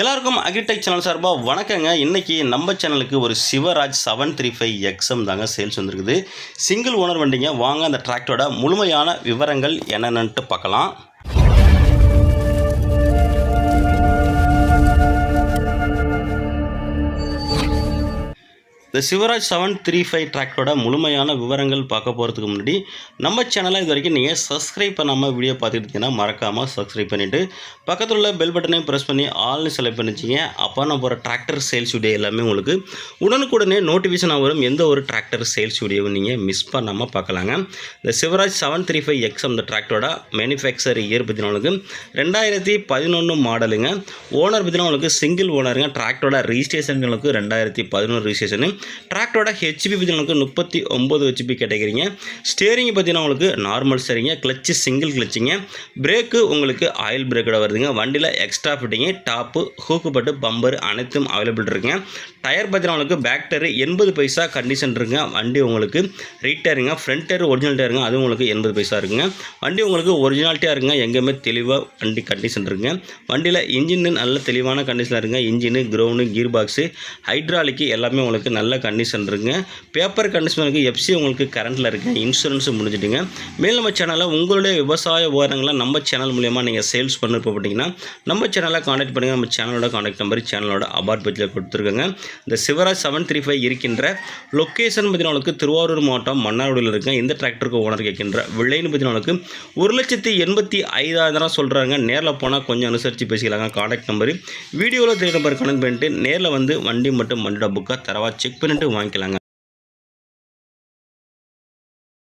எல்லாருக்கும் agritech channel சார்பாக வணக்கங்க. இன்றைக்கி நம்ம சேனலுக்கு ஒரு Swaraj seven three five exam தாங்க சேல்ஸ் வந்துருக்குது. சிங்கிள் ஓனர் வண்டிங்க. வாங்க அந்த டிராக்டரோட முழுமையான விவரங்கள் என்னென்னட்டு பார்க்கலாம். இந்த சிவராஜ் செவன் த்ரீ ஃபைவ் டிராக்டரோட முழுமையான விவரங்கள் பார்க்க போகிறதுக்கு முன்னாடி நம்ம சேனலை இது வரைக்கும் நீங்கள் சப்ஸ்கிரைப் பண்ணாமல் வீடியோ பார்த்துக்கிட்டிங்கன்னா மறக்காமல் சப்ஸ்கிரைப் பண்ணிவிட்டு பக்கத்தில் உள்ள பெல் பட்டனையும் ப்ரெஸ் பண்ணி ஆல்னு செலக்ட் பண்ணிச்சிங்க அப்போ நான் போகிற டிராக்டர் சேல்ஸ் வீடியோ எல்லாமே உங்களுக்கு உடனுக்குடனே நோட்டிஃபிகேஷன் வரும். எந்த ஒரு டிராக்டர் சேல்ஸ் வீடியோவும் நீங்கள் மிஸ் பண்ணாமல் பார்க்கலாங்க. இந்த Swaraj seven three five X அந்த டிராக்டரோட மேனுஃபேக்சர் இயர் பற்றின உங்களுக்கு ரெண்டாயிரத்தி பதினொன்று மாடலுங்க ஓனர் பற்றின உங்களுக்கு சிங்கிள் ஓனருங்க டிராக்டரோட ரிஜிஸ்ட்ரேஷன்களுக்கு ரெண்டாயிரத்தி பதினொன்று ரிஜிஸ்ட்ரேஷனு டிராக்டரோட ஹெச்பி பற்றி உங்களுக்கு முப்பத்தி ஒம்பது ஹெச்பி கேட்டகிறீங்க ஸ்டேரிங் பார்த்தீங்கன்னா உங்களுக்கு நார்மல் ஸ்டேரிங்க கிளச்சு சிங்கிள் கிளச்சிங்க பிரேக்கு உங்களுக்கு ஆயில் பிரேக்கோட வருதுங்க. வண்டியில் எக்ஸ்ட்ரா ஃபிட்டிங்கு டாப்பு ஹூக்கு பட்டு பம்பர் அனைத்தும் அவைலபிள் இருக்குங்க. டயர் பார்த்தீங்கன்னா உங்களுக்கு பேக் டயர் எண்பது பைசா கண்டிஷன் இருக்குங்க. வண்டி உங்களுக்கு ரீட்டருங்க ஃப்ரண்ட் டயர் ஒரிஜினல் டயருங்க அது உங்களுக்கு எண்பது பைசா இருக்குங்க. வண்டி உங்களுக்கு ஒரிஜினாலிட்டியாக இருக்குங்க. எங்கேயுமே தெளிவாக வண்டி கண்டிஷன் இருக்குங்க. வண்டியில் இன்ஜின் நல்ல தெளிவான கண்டிஷனாக இருக்குங்க. இன்ஜினு கிரௌண்டு கீர் பாக்ஸு ஹைட்ராலிக்கு எல்லாமே உங்களுக்கு நல்ல கண்டிஷன் இருக்குங்க. பேப்பர் கண்டிஷன் இருக்குது எஃப்சி உங்களுக்கு கரண்ட்டில் இருக்குங்க இன்சூரன்ஸ் முடிஞ்சிட்டுங்க. மேல் நம்ம சேனலில் உங்களுடைய விவசாய உபகரணங்களை நம்ம சேனல் மூலயமா நீங்கள் சேல்ஸ் பண்ண போட்டிங்கன்னா நம்ம சேனலை காண்டாக்ட் பண்ணுங்கள் நம்ம சேனலோட காண்டாக்ட் நம்பர் சேனலோட அபார்ட் பட்ஜெட்டில் கொடுத்துருக்கோங்க. இந்த சிவராஜ் செவன் த்ரீ ஃபைவ் இருக்கின்ற லொக்கேஷன் பார்த்தீங்கன்னா திருவாரூர் மாவட்டம் மன்னார்குடியில் இருக்க இந்த டிராக்டருக்கு ஓனர் கேட்கின்ற விலைன்னு பார்த்தீங்கன்னா ஒரு லட்சத்தி எண்பத்தி ஐதாயிரம் சொல்கிறாங்க நேரில் போனால் கொஞ்சம் அனுசரித்து பேசிக்கலாங்க. காண்டாக்ட் நம்பர் வீடியோவில் தெரிய நம்பர் கனெக்ட் பண்ணிட்டு நேரில் வந்து வண்டி மட்டும் வண்டியோட புக்காக தரவா செக் எக்ஸ்பெரிமெண்ட்டும் வாங்கிக்கலாங்க.